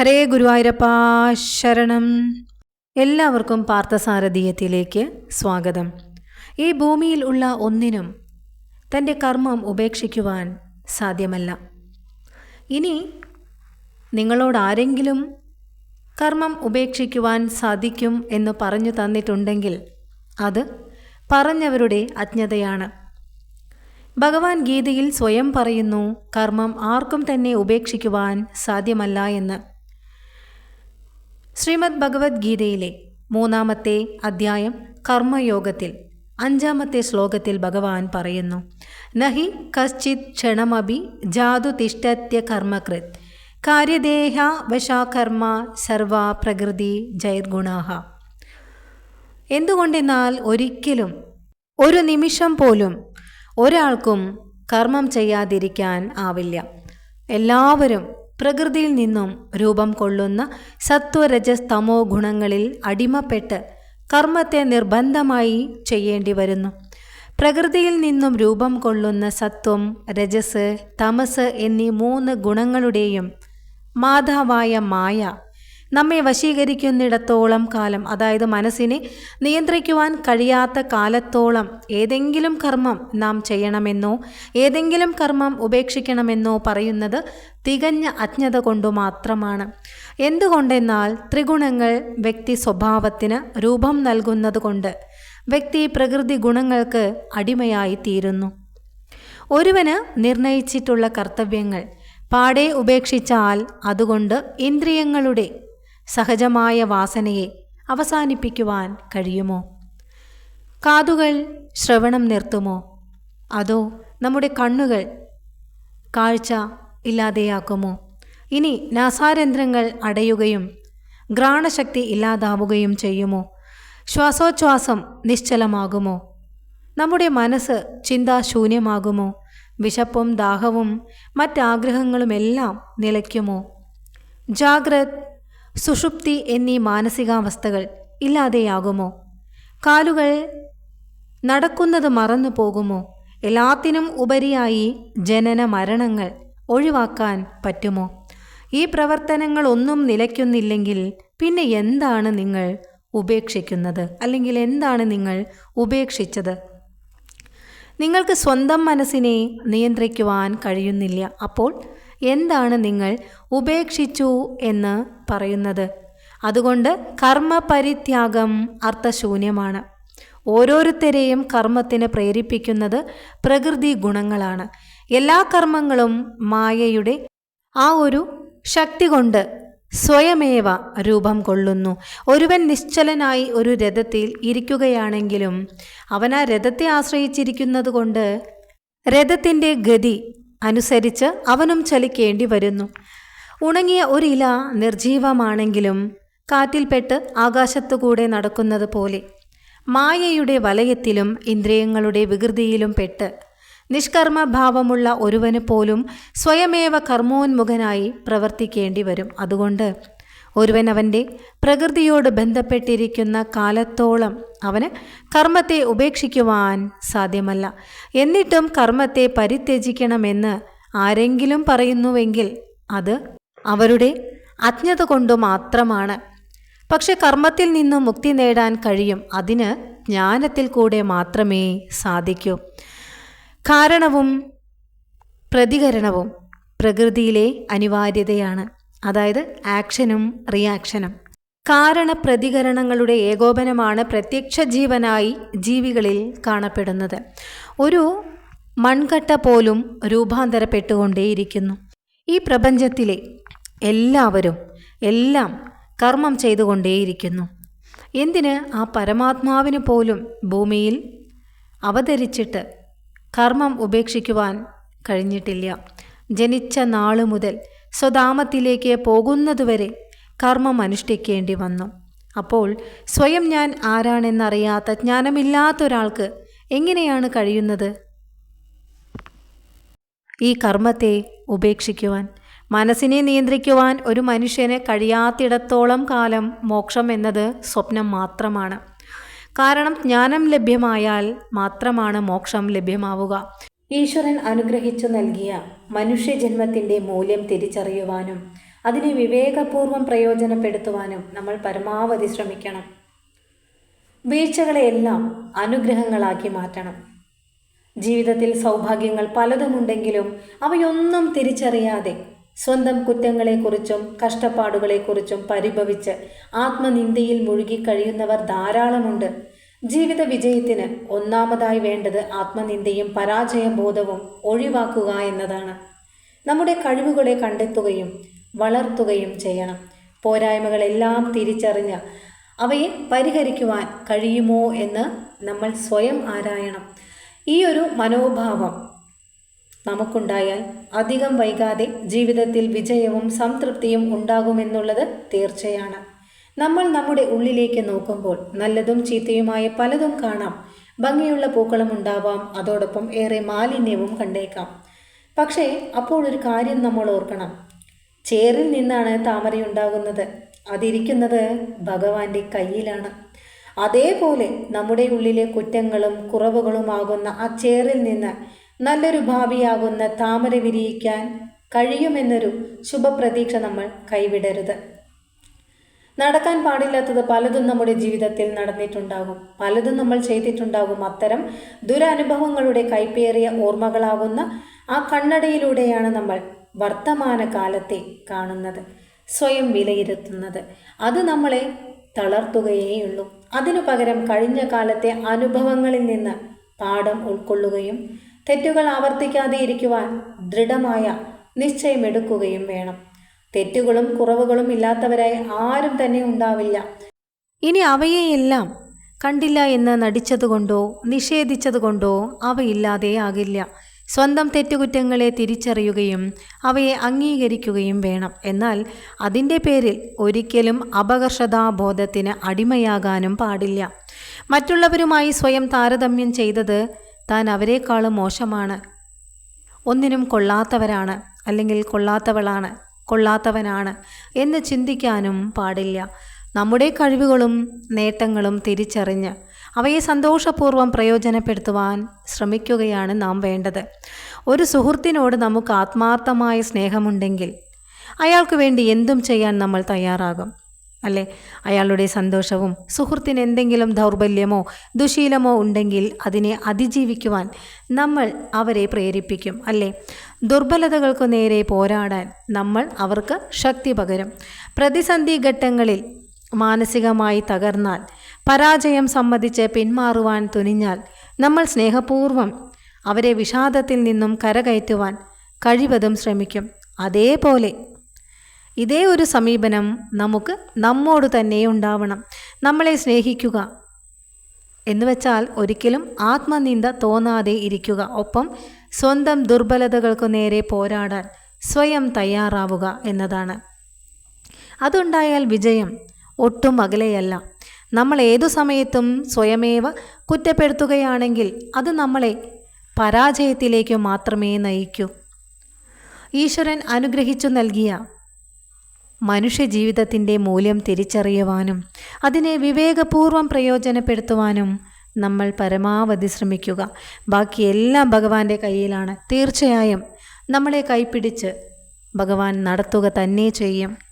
ഹരേ ഗുരുവായൂരപ്പ ശരണം. എല്ലാവർക്കും പാർത്ഥസാരഥീയത്തിലേക്ക് സ്വാഗതം. ഈ ഭൂമിയിൽ ഉള്ള ഒന്നിനും തന്റെ കർമ്മം ഉപേക്ഷിക്കുവാൻ സാധ്യമല്ല. ഇനി നിങ്ങളോട് ആരെങ്കിലും കർമ്മം ഉപേക്ഷിക്കുവാൻ സാധിക്കും എന്ന് പറഞ്ഞു തന്നിട്ടുണ്ടെങ്കിൽ അത് പറഞ്ഞവരുടെ അജ്ഞതയാണ്. ഭഗവാൻ ഗീതയിൽ സ്വയം പറയുന്നു കർമ്മം ആർക്കും തന്നെ ഉപേക്ഷിക്കുവാൻ സാധ്യമല്ല എന്ന്. ശ്രീമദ് ഭഗവത്ഗീതയിലെ മൂന്നാമത്തെ അധ്യായം കർമ്മയോഗത്തിൽ അഞ്ചാമത്തെ ശ്ലോകത്തിൽ ഭഗവാൻ പറയുന്നു നഹി കശ്ചിത് ക്ഷണമഭി ജാതു തിഷ്ടത്യ കർമ്മകൃത് കാര്യദേഹ വശാകർമ്മ സർവ പ്രകൃതി ജൈർഗുണാഹ. എന്തുകൊണ്ടെന്നാൽ ഒരിക്കലും ഒരു നിമിഷം പോലും ഒരാൾക്കും കർമ്മം ചെയ്യാതിരിക്കാൻ ആവില്ല. എല്ലാവരും പ്രകൃതിയിൽ നിന്നും രൂപം കൊള്ളുന്ന സത്വരജസ് തമോ ഗുണങ്ങളിൽ അടിമപ്പെട്ട് കർമ്മത്തെ നിർബന്ധമായി ചെയ്യേണ്ടി വരുന്നു. പ്രകൃതിയിൽ നിന്നും രൂപം കൊള്ളുന്ന സത്വം രജസ് തമസ് എന്നീ മൂന്ന് ഗുണങ്ങളുടെയും മാതാവായ മായ നമ്മെ വശീകരിക്കുന്നിടത്തോളം കാലം അതായത് മനസ്സിനെ നിയന്ത്രിക്കുവാൻ കഴിയാത്ത കാലത്തോളം ഏതെങ്കിലും കർമ്മം നാം ചെയ്യണമെന്നോ ഏതെങ്കിലും കർമ്മം ഉപേക്ഷിക്കണമെന്നോ പറയുന്നത് തികഞ്ഞ അജ്ഞത കൊണ്ടു മാത്രമാണ്. എന്തുകൊണ്ടെന്നാൽ ത്രിഗുണങ്ങൾ വ്യക്തി സ്വഭാവത്തിന് രൂപം നൽകുന്നത് കൊണ്ട് വ്യക്തി പ്രകൃതി ഗുണങ്ങൾക്ക് അടിമയായി തീരുന്നു. ഒരുവന് നിർണയിച്ചിട്ടുള്ള കർത്തവ്യങ്ങൾ പാടെ ഉപേക്ഷിച്ചാൽ അതുകൊണ്ട് ഇന്ദ്രിയങ്ങളുടെ സഹജമായ വാസനയെ അവസാനിപ്പിക്കുവാൻ കഴിയുമോ? കാതുകൾ ശ്രവണം നിർത്തുമോ? അതോ നമ്മുടെ കണ്ണുകൾ കാഴ്ച ഇല്ലാതെയാക്കുമോ? ഇനി നാസാരന്ധ്രങ്ങൾ അടയുകയും ഘ്രാണശക്തി ഇല്ലാതാവുകയും ചെയ്യുമോ? ശ്വാസോച്ഛ്വാസം നിശ്ചലമാകുമോ? നമ്മുടെ മനസ്സ് ചിന്താശൂന്യമാകുമോ? വിശപ്പും ദാഹവും മറ്റാഗ്രഹങ്ങളുമെല്ലാം നിലയ്ക്കുമോ? ജാഗ്രത് സുഷുപ്തി എന്നീ മാനസികാവസ്ഥകൾ ഇല്ലാതെയാകുമോ? കാലുകൾ നടക്കുന്നത് മറന്നു പോകുമോ? എല്ലാത്തിനും ഉപരിയായി ജനന മരണങ്ങൾ ഒഴിവാക്കാൻ പറ്റുമോ? ഈ പ്രവർത്തനങ്ങളൊന്നും നിലയ്ക്കുന്നില്ലെങ്കിൽ പിന്നെ എന്താണ് നിങ്ങൾ ഉപേക്ഷിക്കുന്നത്? അല്ലെങ്കിൽ എന്താണ് നിങ്ങൾ ഉപേക്ഷിച്ചത്? നിങ്ങൾക്ക് സ്വന്തം മനസ്സിനെ നിയന്ത്രിക്കുവാൻ കഴിയുന്നില്ല. അപ്പോൾ എന്താണ് നിങ്ങൾ ഉപേക്ഷിച്ചു എന്ന് പറയുന്നത്. അതുകൊണ്ട് കർമ്മപരിത്യാഗം അർത്ഥശൂന്യമാണ്. ഓരോരുത്തരെയും കർമ്മത്തിന് പ്രേരിപ്പിക്കുന്നത് പ്രകൃതി ഗുണങ്ങളാണ്. എല്ലാ കർമ്മങ്ങളും മായയുടെ ആ ഒരു ശക്തി കൊണ്ട് സ്വയമേവ രൂപം കൊള്ളുന്നു. ഒരുവൻ നിശ്ചലനായി ഒരു രഥത്തിൽ ഇരിക്കുകയാണെങ്കിലും അവൻ ആ രഥത്തെ ആശ്രയിച്ചിരിക്കുന്നത് കൊണ്ട് രഥത്തിന്റെ ഗതി അനുസരിച്ച് അവനും ചലിക്കേണ്ടി വരുന്നു. ഉണങ്ങിയ ഒരില നിർജീവമാണെങ്കിലും കാറ്റിൽപ്പെട്ട് ആകാശത്തുകൂടെ നടക്കുന്നത് പോലെ മായയുടെ വലയത്തിലും ഇന്ദ്രിയങ്ങളുടെ വികൃതിയിലും പെട്ട് നിഷ്കർമ്മഭാവമുള്ള ഒരുവന് പോലും സ്വയമേവ കർമ്മോന്മുഖനായി പ്രവർത്തിക്കേണ്ടി വരും. അതുകൊണ്ട് ഒരുവൻ അവന്റെ പ്രകൃതിയോട് ബന്ധപ്പെട്ടിരിക്കുന്ന കാലത്തോളം അവന് കർമ്മത്തെ ഉപേക്ഷിക്കുവാൻ സാധ്യമല്ല. എന്നിട്ടും കർമ്മത്തെ പരിത്യജിക്കണമെന്ന് ആരെങ്കിലും പറയുന്നുവെങ്കിൽ അത് അവരുടെ അജ്ഞത കൊണ്ടു മാത്രമാണ്. പക്ഷെ കർമ്മത്തിൽ നിന്നും മുക്തി നേടാൻ കഴിയും. അതിന് ജ്ഞാനത്തിൽ കൂടെ മാത്രമേ സാധിക്കൂ. കാരണവും പ്രതികരണവും പ്രകൃതിയിലെ അനിവാര്യതയാണ്. അതായത് ആക്ഷനും റിയാക്ഷനും. കാരണ പ്രതികരണങ്ങളുടെ ഏകോപനമാണ് പ്രത്യക്ഷ ജീവനായി ജീവികളിൽ കാണപ്പെടുന്നത്. ഒരു മൺകട്ട പോലും രൂപാന്തരപ്പെട്ടുകൊണ്ടേയിരിക്കുന്നു. ഈ പ്രപഞ്ചത്തിലെ എല്ലാവരും എല്ലാം കർമ്മം ചെയ്തുകൊണ്ടേയിരിക്കുന്നു. എന്തിന് ആ പരമാത്മാവിന് പോലും ഭൂമിയിൽ അവതരിച്ചിട്ട് കർമ്മം ഉപേക്ഷിക്കുവാൻ കഴിഞ്ഞിട്ടില്ല? ജനിച്ച നാളു മുതൽ സ്വധാമത്തിലേക്ക് പോകുന്നതുവരെ കർമ്മം അനുഷ്ഠിക്കേണ്ടി വന്നു അപ്പോൾ സ്വയം ഞാൻ ആരാണെന്നറിയാത്ത ജ്ഞാനമില്ലാത്ത ഒരാൾക്ക് എങ്ങനെയാണ് കഴിയുന്നത്? ഈ കർമ്മത്തെ ഉപേക്ഷിക്കുവാൻ മനസ്സിനെ നിയന്ത്രിക്കുവാൻ ഒരു മനുഷ്യന് കഴിയാത്തിടത്തോളം കാലം മോക്ഷം എന്നത് സ്വപ്നം മാത്രമാണ്. കാരണം ജ്ഞാനം ലഭ്യമായാൽ മാത്രമാണ് മോക്ഷം ലഭ്യമാവുക. ഈശ്വരൻ അനുഗ്രഹിച്ചു നൽകിയ മനുഷ്യജന്മത്തിന്റെ മൂല്യം തിരിച്ചറിയുവാനും അതിനെ വിവേകപൂർവം പ്രയോജനപ്പെടുത്തുവാനും നമ്മൾ പരമാവധി ശ്രമിക്കണം. വീഴ്ചകളെയെല്ലാം അനുഗ്രഹങ്ങളാക്കി മാറ്റണം. ജീവിതത്തിൽ സൗഭാഗ്യങ്ങൾ പലതുമുണ്ടെങ്കിലും അവയൊന്നും തിരിച്ചറിയാതെ സ്വന്തം കുറ്റങ്ങളെക്കുറിച്ചും കഷ്ടപ്പാടുകളെക്കുറിച്ചും പരിഭവിച്ച് ആത്മനിന്ദയിൽ മുഴുകി കഴിയുന്നവർ ധാരാളമുണ്ട്. ജീവിത വിജയത്തിന് ഒന്നാമതായി വേണ്ടത് ആത്മനിന്ദയും പരാജയബോധവും ഒഴിവാക്കുക എന്നതാണ്. നമ്മുടെ കഴിവുകളെ കണ്ടെത്തുകയും വളർത്തുകയും ചെയ്യണം. പോരായ്മകളെല്ലാം തിരിച്ചറിഞ്ഞ് അവയെ പരിഹരിക്കുവാൻ കഴിയുമോ എന്ന് നമ്മൾ സ്വയം ആരായണം. ഈ ഒരു മനോഭാവം നമുക്കുണ്ടായാൽ അധികം വൈകാതെ ജീവിതത്തിൽ വിജയവും സംതൃപ്തിയും ഉണ്ടാകുമെന്നുള്ളത് തീർച്ചയാണ്. നമ്മൾ നമ്മുടെ ഉള്ളിലേക്ക് നോക്കുമ്പോൾ നല്ലതും ചീത്തയുമായ പലതും കാണാം. ഭംഗിയുള്ള പൂക്കളം ഉണ്ടാവാം അതോടൊപ്പം ഏറെ മാലിന്യവും കണ്ടേക്കാം. പക്ഷേ അപ്പോൾ ഒരു കാര്യം നമ്മൾ ഓർക്കണം. ചേറിൽ നിന്നാണ് താമരയുണ്ടാകുന്നത്. അതിരിക്കുന്നത് ഭഗവാന്റെ കയ്യിലാണ്. അതേപോലെ നമ്മുടെ ഉള്ളിലെ കുറ്റങ്ങളും കുറവുകളുമാകുന്ന ആ ചേറിൽ നിന്ന് നല്ലൊരു ഭാവിയാകുന്ന താമര വിരിയിക്കാൻ കഴിയുമെന്നൊരു ശുഭപ്രതീക്ഷ നമ്മൾ കൈവിടരുത്. നടക്കാൻ പാടില്ലാത്തത് പലതും നമ്മുടെ ജീവിതത്തിൽ നടന്നിട്ടുണ്ടാകും. പലതും നമ്മൾ ചെയ്തിട്ടുണ്ടാകും. അത്തരം ദുരനുഭവങ്ങളുടെ കൈപ്പേറിയ ഓർമ്മകളാകുന്ന ആ കണ്ണടയിലൂടെയാണ് നമ്മൾ വർത്തമാന കാലത്തെ കാണുന്നത് സ്വയം വിലയിരുത്തുന്നത്. അത് നമ്മളെ തളർത്തുകയേയുള്ളൂ. അതിനു പകരം കഴിഞ്ഞ കാലത്തെ അനുഭവങ്ങളിൽ നിന്ന് പാഠം ഉൾക്കൊള്ളുകയും തെറ്റുകൾ ആവർത്തിക്കാതെ ഇരിക്കുവാൻ ദൃഢമായ നിശ്ചയമെടുക്കുകയും വേണം. തെറ്റുകളും കുറവുകളും ഇല്ലാത്തവരായി ആരും തന്നെ ഉണ്ടാവില്ല. ഇനി അവയെയെല്ലാം കണ്ടില്ല എന്ന് നടിച്ചതുകൊണ്ടോ നിഷേധിച്ചതുകൊണ്ടോ അവയില്ലാതെ ആകില്ല. സ്വന്തം തെറ്റുകുറ്റങ്ങളെ തിരിച്ചറിയുകയും അവയെ അംഗീകരിക്കുകയും വേണം. എന്നാൽ അതിന്റെ പേരിൽ ഒരിക്കലും അപകർഷതാബോധത്തിന് അടിമയാകാനും പാടില്ല. മറ്റുള്ളവരുമായി സ്വയം താരതമ്യം ചെയ്തത് താൻ അവരെക്കാളും മോശമാണ്. ഒന്നിനും കൊള്ളാത്തവരാണ് അല്ലെങ്കിൽ കൊള്ളാത്തവളാണ്. കൊള്ളാത്തവനാണ് എന്ന് ചിന്തിക്കാനും പാടില്ല. നമ്മുടെ കഴിവുകളും നേട്ടങ്ങളും തിരിച്ചറിഞ്ഞ് അവയെ സന്തോഷപൂർവം പ്രയോജനപ്പെടുത്തുവാൻ ശ്രമിക്കുകയാണ് നാം വേണ്ടത്. ഒരു സുഹൃത്തിനോട് നമുക്ക് ആത്മാർത്ഥമായ സ്നേഹമുണ്ടെങ്കിൽ അയാൾക്ക് വേണ്ടി എന്തും ചെയ്യാൻ നമ്മൾ തയ്യാറാകും അല്ലേ? അയാളുടെ സന്തോഷവും സുഹൃത്തിന് എന്തെങ്കിലും ദൗർബല്യമോ ദുശീലമോ ഉണ്ടെങ്കിൽ അതിനെ അതിജീവിക്കുവാൻ നമ്മൾ അവരെ പ്രേരിപ്പിക്കും അല്ലേ? ദുർബലതകൾക്കു നേരെ പോരാടാൻ നമ്മൾ അവർക്ക് ശക്തി പകരും. പ്രതിസന്ധി ഘട്ടങ്ങളിൽ മാനസികമായി തകർന്നാൽ പരാജയം സമ്മതിച്ച് പിന്മാറുവാൻ തുനിഞ്ഞാൽ നമ്മൾ സ്നേഹപൂർവം അവരെ വിഷാദത്തിൽ നിന്നും കരകയറ്റുവാൻ കഴിവതും ശ്രമിക്കും. അതേപോലെ ഇതേ ഒരു സമീപനം നമുക്ക് നമ്മോട് തന്നെ ഉണ്ടാവണം. നമ്മളെ സ്നേഹിക്കുക എന്നുവെച്ചാൽ ഒരിക്കലും ആത്മനിന്ദ തോന്നാതെ ഇരിക്കുക. ഒപ്പം സ്വന്തം ദുർബലതകൾക്കു നേരെ പോരാടാൻ സ്വയം തയ്യാറാവുക എന്നതാണ്. അതുണ്ടായാൽ വിജയം ഒട്ടും അകലെയല്ല. നമ്മൾ ഏതു സമയത്തും സ്വയമേവ കുറ്റപ്പെടുത്തുകയാണെങ്കിൽ അത് നമ്മളെ പരാജയത്തിലേക്ക് മാത്രമേ നയിക്കൂ. ഈശ്വരൻ അനുഗ്രഹിച്ചു നൽകിയ മനുഷ്യജീവിതത്തിന്റെ മൂല്യം തിരിച്ചറിയുവാനും അതിനെ വിവേകപൂർവം പ്രയോജനപ്പെടുത്തുവാനും നമ്മൾ പരമാവധി ശ്രമിക്കുക. ബാക്കിയെല്ലാം ഭഗവാന്റെ കയ്യിലാണ്. തീർച്ചയായും നമ്മളെ കൈപ്പിടിച്ച് ഭഗവാൻ നടത്തുക തന്നെ ചെയ്യും.